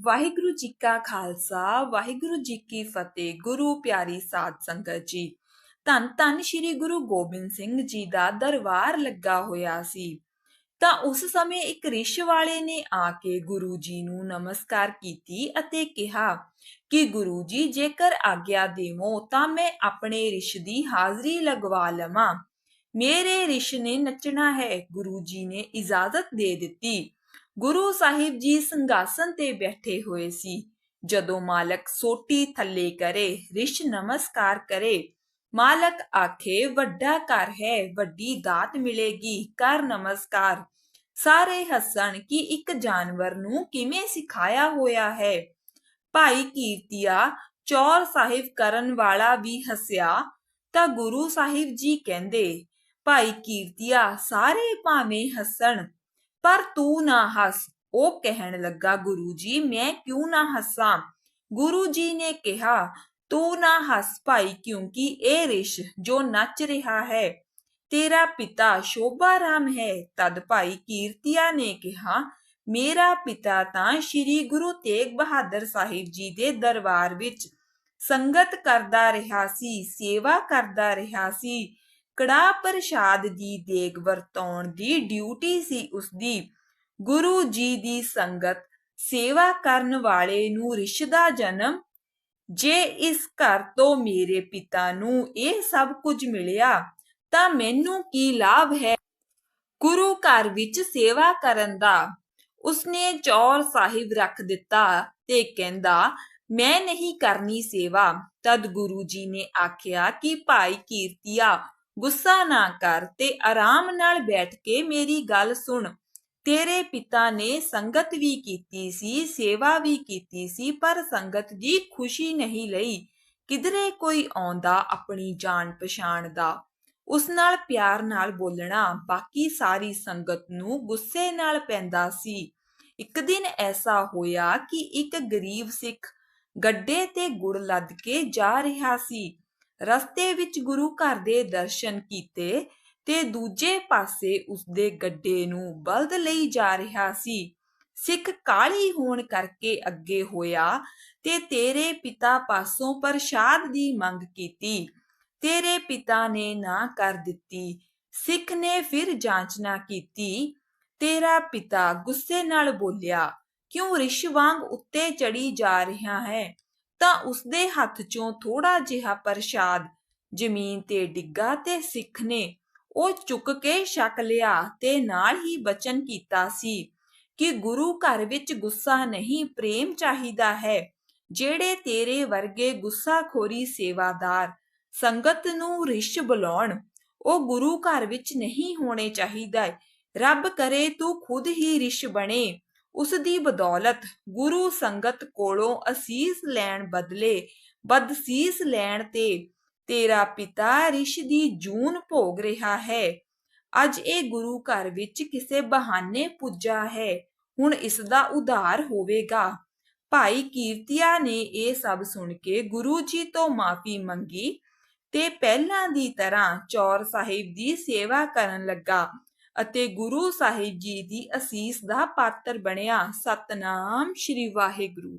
ਵਾਹਿਗੁਰੂ ਜੀ ਕਾ ਖਾਲਸਾ, ਵਾਹਿਗੁਰੂ ਜੀ ਕੀ ਫਤਿਹ, ਗੁਰੂ ਪਿਆਰੀ ਸਾਧ ਸੰਗਤ ਜੀ। ਧੰਨ ਧੰਨ ਸ੍ਰੀ ਗੁਰੂ ਗੋਬਿੰਦ ਸਿੰਘ ਜੀ ਦਾ ਦਰਬਾਰ ਲੱਗਾ ਹੋਇਆ ਸੀ। ਤਾਂ ਉਸ ਸਮੇਂ ਇੱਕ ਰਿਸ਼ ਵਾਲੇ ਨੇ ਆ ਕੇ ਗੁਰੂ ਜੀ ਨੂੰ ਨਮਸਕਾਰ ਕੀਤੀ ਅਤੇ ਕਿਹਾ ਕਿ ਗੁਰੂ ਜੀ, ਜੇਕਰ ਆਗਿਆ ਦੇਵੋ ਤਾਂ ਮੈਂ ਆਪਣੇ ਰਿਸ਼ ਦੀ ਹਾਜ਼ਰੀ ਲਗਵਾ ਲਵਾਂ। ਮੇਰੇ ਰਿਸ਼ ਨੇ ਨੱਚਣਾ ਹੈ। ਗੁਰੂ ਜੀ ਨੇ ਇਜਾਜ਼ਤ ਦੇ ਦਿੱਤੀ। ਗੁਰੂ ਸਾਹਿਬ ਜੀ ਸੰਗਾਸਨ ਤੇ ਬੈਠੇ ਹੋਏ ਸੀ। ਜਦੋਂ ਮਾਲਕ ਸੋਟੀ ਥੱਲੇ ਕਰੇ, ਰਿਸ਼ ਨਮਸਕਾਰ ਕਰੇ, ਮਾਲਕ ਆਖੇ, ਵੱਡਾ ਘਰ ਹੈ, ਵੱਡੀ ਦਾਤ ਮਿਲੇਗੀ, ਕਰ ਨਮਸਕਾਰ। ਸਾਰੇ ਹੱਸਣ ਕਿ ਇੱਕ ਜਾਨਵਰ ਨੂੰ ਕਿਵੇਂ ਸਿਖਾਇਆ ਹੋਇਆ ਹੈ। ਭਾਈ ਕੀਰਤੀਆ, ਚੌਰ ਸਾਹਿਬ ਕਰਨ ਵਾਲਾ ਵੀ ਹੱਸਿਆ, ਤਾਂ ਗੁਰੂ ਸਾਹਿਬ ਜੀ ਕਹਿੰਦੇ, ਭਾਈ ਕੀਰਤੀਆ, ਸਾਰੇ ਭਾਵੇਂ ਹੱਸਣ ਪਰ ਤੂੰ ਨਾ ਹੱਸ। ਉਹ ਕਹਿਣ ਲੱਗਾ, ਗੁਰੂ ਜੀ, ਮੈਂ ਕਿਉਂ ਨਾ ਹੱਸਾਂ? ਗੁਰੂ ਜੀ ਨੇ ਕਿਹਾ, ਤੂੰ ਨਾ ਹੱਸ ਭਾਈ, ਕਿਉਂਕਿ ਇਹ ਰਿਸ਼ ਜੋ ਨੱਚ ਰਿਹਾ ਹੈ, ਤੇਰਾ ਪਿਤਾ ਸ਼ੋਭਾ ਰਾਮ ਹੈ। ਤਦ ਭਾਈ ਕੀਰਤੀਆ ਨੇ ਕਿਹਾ, ਮੇਰਾ ਪਿਤਾ ਤਾਂ ਸ੍ਰੀ ਗੁਰੂ ਤੇਗ ਬਹਾਦਰ ਸਾਹਿਬ ਜੀ ਦੇ ਦਰਬਾਰ ਵਿੱਚ ਸੰਗਤ ਕਰਦਾ ਰਿਹਾ ਸੀ, ਸੇਵਾ ਕਰਦਾ ਰਿਹਾ ਸੀ। ਕੜਾ ਪ੍ਰਸ਼ਾਦ ਦੀ ਦੇਗ ਵਰਤਾਉਣ ਦੀ ਡਿਊਟੀ ਸੀ ਉਸਦੀ। ਗੁਰੂ ਜੀ ਦੀ ਸੰਗਤ ਸੇਵਾ ਕਰਨ ਵਾਲੇ ਨੂੰ ਰਿਸ਼ ਦਾ ਜਨਮ। ਜੇ ਇਸ ਘਰ ਤੋਂ ਮੇਰੇ ਪਿਤਾ ਨੂੰ ਇਹ ਸਭ ਕੁਝ ਮਿਲਿਆ, ਤਾਂ ਮੈਨੂੰ ਕੀ ਲਾਭ ਹੈ? ਗੁਰੂ ਘਰ ਵਿੱਚ ਸੇਵਾ ਕਰਨ ਦਾ। ਉਸਨੇ ਚੌਰ ਸਾਹਿਬ ਰੱਖ ਦਿੱਤਾ ਤੇ ਕਹਿੰਦਾ, ਮੈਂ ਨਹੀਂ ਕਰਨੀ ਸੇਵਾ। ਤਦ ਗੁਰੂ ਜੀ ਨੇ ਆਖਿਆ ਕਿ ਭਾਈ ਕੀਰਤੀਆ ਗੁੱਸਾ ਨਾ ਕਰ ਤੇ ਆਰਾਮ ਨਾਲ ਬੈਠ ਕੇ ਮੇਰੀ ਗੱਲ ਸੁਣ। ਤੇਰੇ ਪਿਤਾ ਨੇ ਸੰਗਤ ਵੀ ਕੀਤੀ ਸੀ, ਸੇਵਾ ਵੀ ਕੀਤੀ ਸੀ, ਪਰ ਸੰਗਤ ਦੀ ਖੁਸ਼ੀ ਨਹੀਂ ਲਈ। ਕਿਧਰੇ ਕੋਈ ਆਉਂਦਾ ਆਪਣੀ ਜਾਣ ਪਛਾਣ ਦਾ? ਉਸ ਨਾਲ ਪਿਆਰ ਨਾਲ ਬੋਲਣਾ, ਬਾਕੀ ਸਾਰੀ ਸੰਗਤ ਨੂੰ ਗੁੱਸੇ ਨਾਲ ਪੈਂਦਾ ਸੀ। ਇੱਕ ਦਿਨ ਐਸਾ ਹੋਇਆ ਕਿ ਇੱਕ ਗਰੀਬ ਸਿੱਖ ਗੱਡੇ ਤੇ ਗੁੜ ਲੱਦ ਕੇ ਜਾ ਰਿਹਾ ਸੀ। ਰਸਤੇ ਵਿੱਚ ਗੁਰੂ ਘਰ ਦੇ ਦਰਸ਼ਨ ਕੀਤੇ ਤੇ ਦੂਜੇ ਪਾਸੇ ਉਸਦੇ ਗੱਡੇ ਨੂੰ ਬਲਦ ਲਈ ਜਾ ਰਿਹਾ ਸੀ। ਸਿੱਖ ਕਾਲੀ ਹੋਣ ਕਰਕੇ ਅੱਗੇ ਹੋਇਆ ਤੇ ਤੇਰੇ ਪਿਤਾ ਪਾਸੋਂ ਪ੍ਰਸ਼ਾਦ ਦੀ ਮੰਗ ਕੀਤੀ। ਤੇਰੇ ਪਿਤਾ ਨੇ ਨਾ ਕਰ ਦਿੱਤੀ। ਸਿੱਖ ਨੇ ਫਿਰ ਜਾਂਚਨਾ ਕੀਤੀ। ਤੇਰਾ ਪਿਤਾ ਗੁੱਸੇ ਨਾਲ ਬੋਲਿਆ, ਕਿਉਂ ਰਿਸ਼ ਵਾਂਗ ਉੱਤੇ ਚੜੀ ਜਾ ਰਿਹਾ ਹੈ? ਤਾਂ ਉਸਦੇ ਹੱਥ ਚੋਂ ਥੋੜਾ ਜਿਹਾ ਪ੍ਰਸ਼ਾਦ ਜ਼ਮੀਨ ਤੇ ਡਿੱਗਾ ਤੇ ਸਿੱਖ ਨੇ ਉਹ ਚੁੱਕ ਕੇ ਛਕ ਲਿਆ ਤੇ ਨਾਲ ਹੀ ਬਚਨ ਕੀਤਾ ਸੀ ਕਿ ਗੁਰੂ ਘਰ ਵਿੱਚ ਗੁੱਸਾ ਨਹੀਂ, ਪ੍ਰੇਮ ਚਾਹੀਦਾ ਹੈ, ਜਿਹੜੇ ਤੇਰੇ ਵਰਗੇ ਗੁੱਸਾਖੋਰੀ ਸੇਵਾਦਾਰ ਸੰਗਤ ਨੂੰ ਰਿਸ਼ ਬੁਲਾਉਣ, ਉਹ ਗੁਰੂ ਘਰ ਵਿੱਚ ਨਹੀਂ ਹੋਣੇ ਚਾਹੀਦਾ। ਰੱਬ ਕਰੇ ਤੂੰ ਖੁਦ ਹੀ ਰਿਸ਼ ਬਣੇ। ਉਸ ਦੀ ਬਦੌਲਤ ਗੁਰੂ ਸੰਗਤ ਕੋਲੋਂ ਅਸੀਸ ਲੈਣ ਬਦਲੇ ਬਦਸੀਸ ਲੈਣ ਤੇ ਤੇਰਾ ਪਿਤਾ ਰਿਸ਼ ਦੀ ਜੂਨ ਭੋਗ ਰਿਹਾ ਹੈ। ਅੱਜ ਇਹ ਗੁਰੂ ਘਰ ਵਿੱਚ ਕਿਸੇ ਬਹਾਨੇ ਪੁੱਜਾ ਹੈ। ਹੁਣ ਇਸ ਦਾ ਉਧਾਰ ਹੋਵੇਗਾ। ਭਾਈ ਕੀਰਤੀਆ ਨੇ ਇਹ ਸਭ ਸੁਣ ਕੇ ਗੁਰੂ ਜੀ ਤੋਂ ਮਾਫੀ ਮੰਗੀ ਤੇ ਪਹਿਲਾਂ ਦੀ ਤਰ੍ਹਾਂ ਚੌਰ ਸਾਹਿਬ ਦੀ ਸੇਵਾ ਕਰਨ ਲੱਗਾ। ਅਤੇ ਗੁਰੂ ਸਾਹਿਬ ਜੀ ਦੀ ਅਸੀਸ ਦਾ ਪਾਤਰ ਬਣਿਆ। ਸਤਨਾਮ ਸ਼੍ਰੀ ਵਾਹਿਗੁਰੂ।